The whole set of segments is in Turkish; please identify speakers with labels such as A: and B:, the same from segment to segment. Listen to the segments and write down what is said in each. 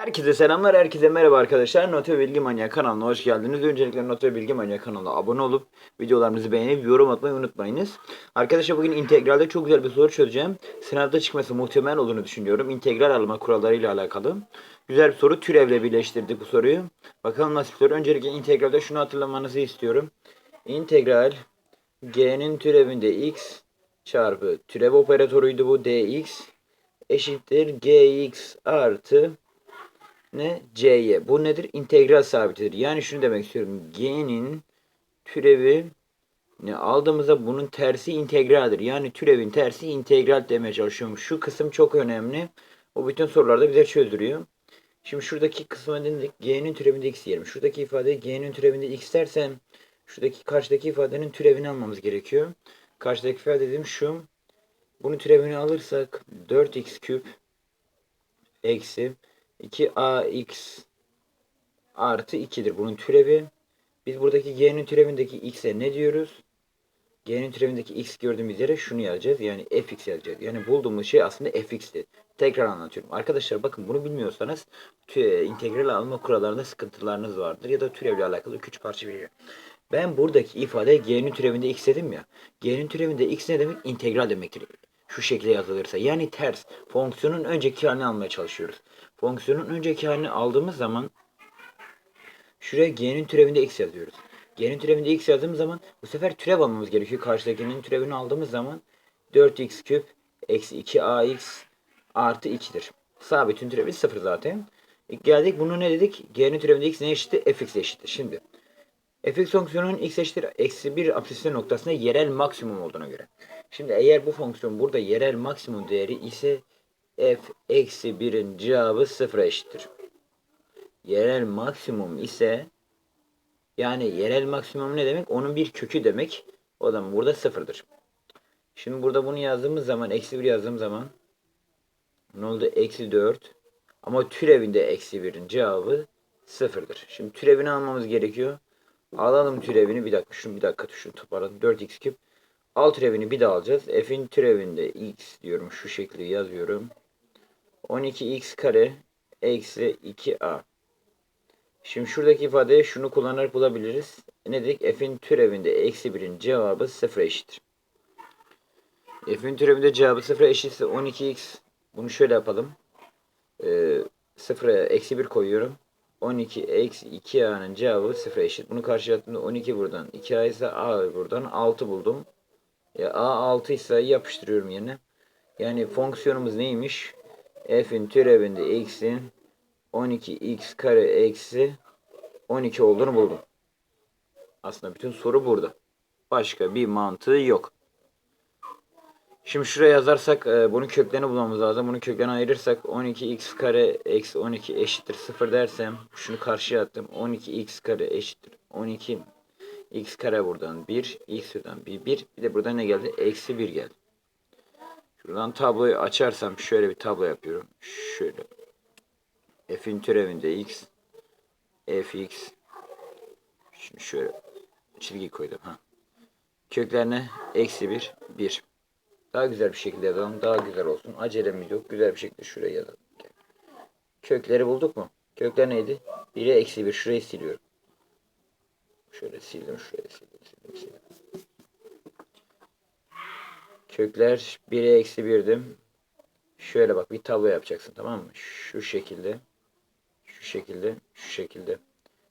A: Herkese selamlar, herkese merhaba arkadaşlar. Noto Bilgi Manyak kanalına hoş geldiniz. Öncelikle Noto Bilgi Manyak kanalına abone olup videolarımızı beğenip yorum atmayı unutmayınız. Arkadaşlar bugün integralde çok güzel bir soru çözeceğim. Sınavda çıkması muhtemel olduğunu düşünüyorum. İntegral alma kurallarıyla alakalı. Güzel bir soru. Türevle birleştirdik bu soruyu. Bakalım nasıl bir soru. Öncelikle integralde şunu hatırlamanızı istiyorum. İntegral g'nin türevinde x çarpı türev operatörüydü bu dx eşittir gx artı ne? C'ye. Bu nedir? İntegral sabitidir. Yani şunu demek istiyorum. G'nin türevi ne aldığımızda bunun tersi integraldir. Yani türevin tersi integral demeye çalışıyorum. Şu kısım çok önemli. O bütün sorularda bize çözdürüyor. Şimdi şuradaki kısma dedik g'nin türevinde x diyelim. Şuradaki ifade g'nin türevinde x dersem şuradaki karşıdaki ifadenin türevini almamız gerekiyor. Karşıdaki ifade dediğim şu. Bunun türevini alırsak 4x küp eksi 2ax artı 2'dir bunun türevi. Biz buradaki g'nin türevindeki x'e ne diyoruz? G'nin türevindeki x gördüğümüz yere şunu yazacağız. Yani fx yazacağız. Yani bulduğumuz şey aslında fx'ti. Tekrar anlatıyorum. Arkadaşlar bakın bunu bilmiyorsanız tü- integral alma kurallarında sıkıntılarınız vardır. Ya da türevle alakalı küçük parça bilgi. Ben buradaki ifade g'nin türevinde x dedim ya. G'nin türevinde x ne demek? İntegral demektir. Şu şekilde yazılırsa. Yani ters. Fonksiyonun önceki halini almaya çalışıyoruz. Fonksiyonun önceki halini aldığımız zaman şuraya g'nin türevinde x yazıyoruz. G'nin türevinde x yazdığımız zaman bu sefer türev almamız gerekiyor. Karşıdakinin türevini aldığımız zaman 4x küp eksi 2ax artı 2'dir. Sabitin türevi 0 zaten. E geldik bunu ne dedik? G'nin türevinde x ne eşittir? fx eşittir. Şimdi fx fonksiyonunun x eşittir eksi 1 absisyon noktasında yerel maksimum olduğuna göre. Şimdi eğer bu fonksiyon burada yerel maksimum değeri ise f eksi 1'in cevabı 0'a eşittir. Yerel maksimum ise yani yerel maksimum ne demek? Onun bir kökü demek. O zaman burada sıfırdır. Şimdi burada bunu yazdığımız zaman eksi 1 yazdığım zaman ne oldu? Eksi 4 ama türevinde eksi 1'in cevabı sıfırdır. Şimdi türevini almamız gerekiyor. Alalım türevini. Bir dakika şunu bir dakika şunu toparladım. 4x küp. Al türevini bir daha alacağız. F'in türevinde x diyorum. Şu şekli yazıyorum. 12x kare eksi 2a. Şimdi şuradaki ifadeye şunu kullanarak bulabiliriz. Ne dedik? F'in türevinde eksi 1'in cevabı 0 eşittir. F'in türevinde cevabı 0 eşitse 12x. Bunu şöyle yapalım. Ee, 0'a eksi 1 koyuyorum. 12 eksi 2a'nın cevabı 0 eşit. Bunu karşıya attığımda 12 buradan. 2a ise a buradan 6 buldum. Ya a 6 ise yapıştırıyorum yerine. Yani fonksiyonumuz neymiş? F'in türevinde x'in 12x kare eksi 12 olduğunu buldum. Aslında bütün soru burada. Başka bir mantığı yok. Şimdi şuraya yazarsak e, bunun köklerini bulmamız lazım. Bunun köklerini ayırırsak 12x kare eksi 12 eşittir 0 dersem şunu karşıya attım. 12x kare eşittir 12 x kare buradan 1 x buradan 1 1 bir de burada ne geldi? Eksi 1 geldi. Şuradan tabloyu açarsam şöyle bir tablo yapıyorum. Şöyle. F'in türevinde x fx Şimdi şöyle çizgi koydum. Ha. Köklerine eksi 1 1 daha güzel bir şekilde yazalım. Daha güzel olsun. Acelemiz yok. Güzel bir şekilde şuraya yazalım. Kökleri bulduk mu? Kökler neydi? 1'e eksi 1. Şurayı siliyorum. Şöyle sildim. Şuraya sildim. Sildim. sildim. Kökler 1'e eksi 1'dim. Şöyle bak bir tablo yapacaksın tamam mı? Şu şekilde. Şu şekilde. Şu şekilde.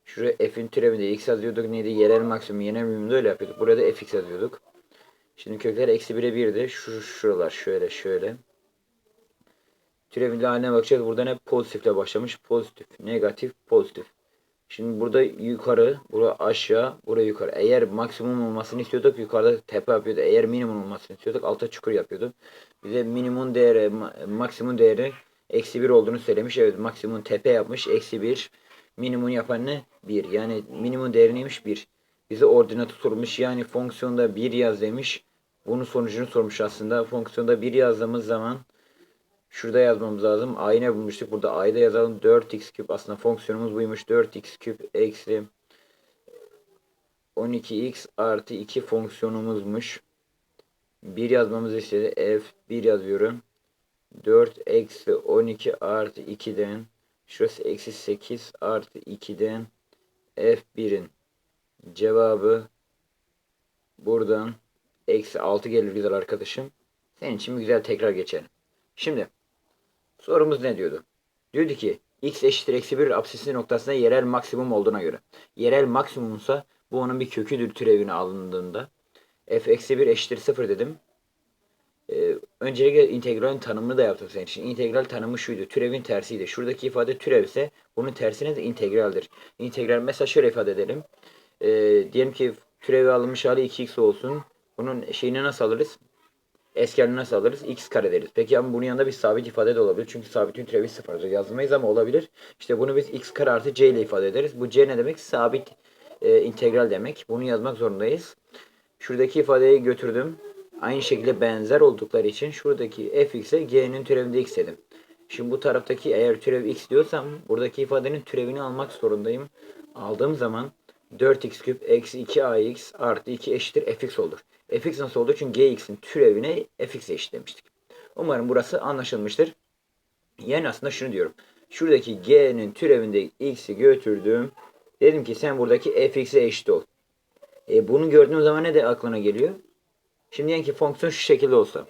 A: Şuraya f'in türevinde x yazıyorduk. Neydi? Yerel maksimum. Yerel minimumda öyle yapıyorduk. Burada da fx yazıyorduk. Şimdi kökler eksi 1'e 1'di. Şu şuralar şöyle şöyle. Türevin haline bakacağız. Burada ne? Pozitifle başlamış. Pozitif, negatif, pozitif. Şimdi burada yukarı, burada aşağı, buraya yukarı. Eğer maksimum olmasını istiyorduk yukarıda tepe yapıyordu. Eğer minimum olmasını istiyorduk alta çukur yapıyordu. Bize minimum değeri, maksimum değeri eksi 1 olduğunu söylemiş. Evet maksimum tepe yapmış. Eksi 1. Minimum yapan ne? 1. Yani minimum değeri neymiş? 1. Bize ordinatı sormuş. Yani fonksiyonda 1 yaz demiş. Bunun sonucunu sormuş aslında. Fonksiyonda 1 yazdığımız zaman şurada yazmamız lazım. A'yı ne bulmuştuk? Burada A'yı da yazalım. 4x küp aslında fonksiyonumuz buymuş. 4x küp eksi 12x artı 2 fonksiyonumuzmuş. 1 yazmamızı istedi. F 1 yazıyorum. 4 eksi 12 artı 2'den Şurası eksi 8 artı 2'den f1'in cevabı buradan eksi 6 gelir güzel arkadaşım. Senin için bir güzel tekrar geçelim. Şimdi sorumuz ne diyordu? Diyordu ki x eşittir eksi 1 absisi noktasında yerel maksimum olduğuna göre. Yerel maksimumsa bu onun bir köküdür türevine alındığında. f eksi 1 eşittir 0 dedim. Ee, öncelikle integralin tanımını da yaptım senin için. İntegral tanımı şuydu. Türevin tersiydi. Şuradaki ifade türev ise bunun tersine de integraldir. İntegral mesela şöyle ifade edelim. Ee, diyelim ki türevi alınmış hali 2x olsun. Bunun şeyini nasıl alırız? Eskerini nasıl alırız? x kare deriz. Peki ama bunun yanında bir sabit ifade de olabilir. Çünkü sabitin türevi sıfırdır. Yazmayız ama olabilir. İşte bunu biz x kare artı c ile ifade ederiz. Bu c ne demek? Sabit e, integral demek. Bunu yazmak zorundayız. Şuradaki ifadeyi götürdüm. Aynı şekilde benzer oldukları için şuradaki fx'e g'nin türevinde x dedim. Şimdi bu taraftaki eğer türev x diyorsam buradaki ifadenin türevini almak zorundayım. Aldığım zaman 4x küp eksi 2ax artı 2 eşittir fx olur. fx nasıl oldu? Çünkü gx'in türevine fx eşitlemiştik. Umarım burası anlaşılmıştır. Yani aslında şunu diyorum. Şuradaki g'nin türevinde x'i götürdüm. Dedim ki sen buradaki fx'e eşit ol. E, bunu gördüğün zaman ne de aklına geliyor? Şimdi diyelim ki fonksiyon şu şekilde olsa.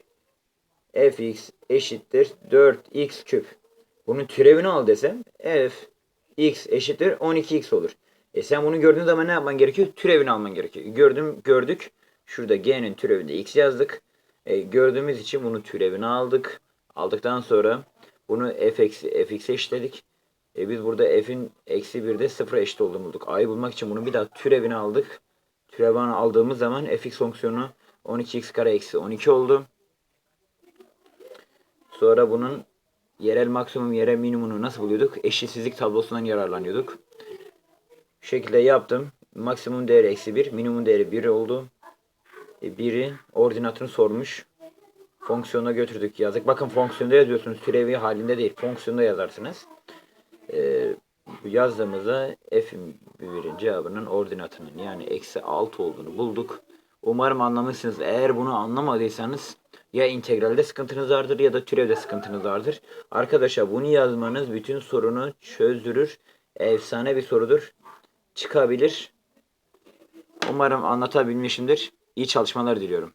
A: fx eşittir 4x küp. Bunun türevini al desem f x eşittir 12x olur. E sen bunu gördüğün zaman ne yapman gerekiyor? Türevini alman gerekiyor. Gördüm, gördük. Şurada g'nin türevinde x yazdık. E, gördüğümüz için bunu türevini aldık. Aldıktan sonra bunu f eksi fx'e. E, biz burada f'in eksi 1'de 0 eşit olduğunu bulduk. a'yı bulmak için bunu bir daha türevini aldık. Türevini aldığımız zaman fx fonksiyonu 12x kare eksi 12 oldu. Sonra bunun yerel maksimum yerel minimumunu nasıl buluyorduk? Eşitsizlik tablosundan yararlanıyorduk. Şekilde yaptım. Maksimum değeri eksi 1, minimum değeri 1 oldu. E, 1'i ordinatını sormuş. Fonksiyona götürdük yazdık. Bakın fonksiyonda yazıyorsunuz. Türevi halinde değil. Fonksiyonda yazarsınız. E, bu yazdığımızda f'in birin cevabının ordinatının yani eksi 6 olduğunu bulduk. Umarım anlamışsınız. Eğer bunu anlamadıysanız ya integralde sıkıntınız vardır ya da türevde sıkıntınız vardır. Arkadaşlar bunu yazmanız bütün sorunu çözdürür. Efsane bir sorudur. Çıkabilir. Umarım anlatabilmişimdir. İyi çalışmalar diliyorum.